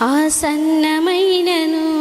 ఆసన్నమైనను.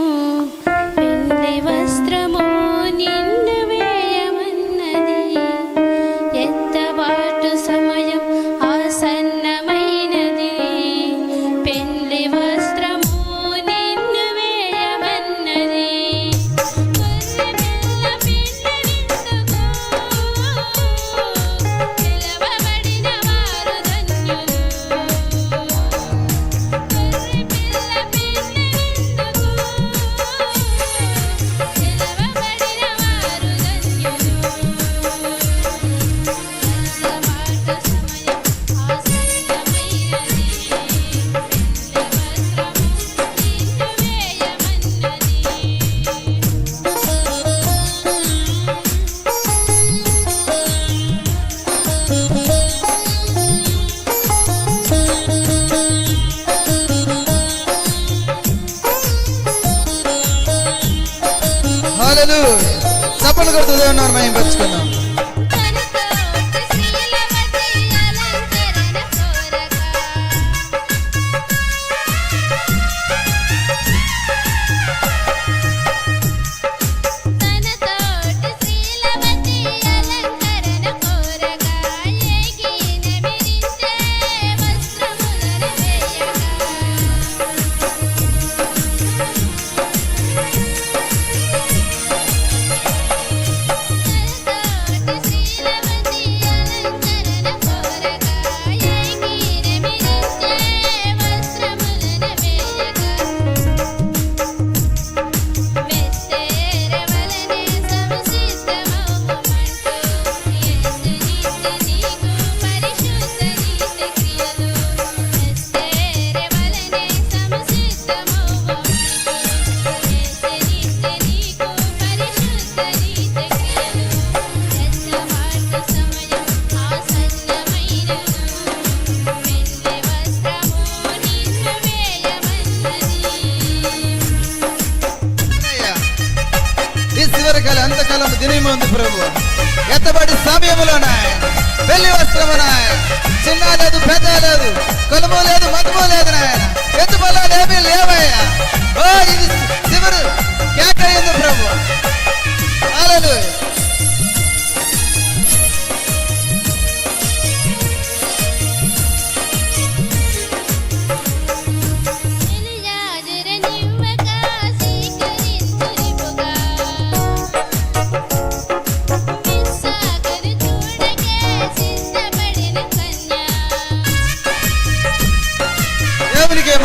వందనాలు కొడుతుంది కొడుతూ మేము మహింపరుచుకుందాం కాలం దినముంది ప్రభు. ఎత్తబడి నాయన. పెళ్ళి వస్త్రము నాయన. చిన్న లేదు పెద్ద లేదు కొలము లేదు మతము లేదు నాయన. ఎత్తుబల లేమీ లేవు.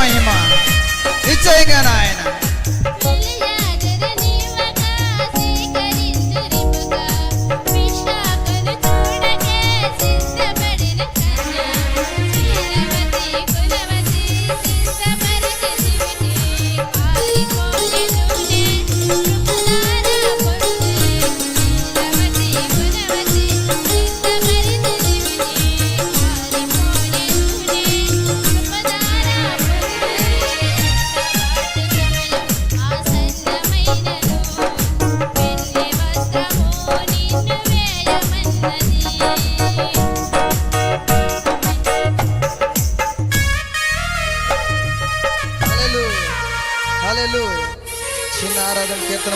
మహిమ. నిశ్చయంగా నాయన. హాలెలు చిన్న ఆరాధన కీర్తన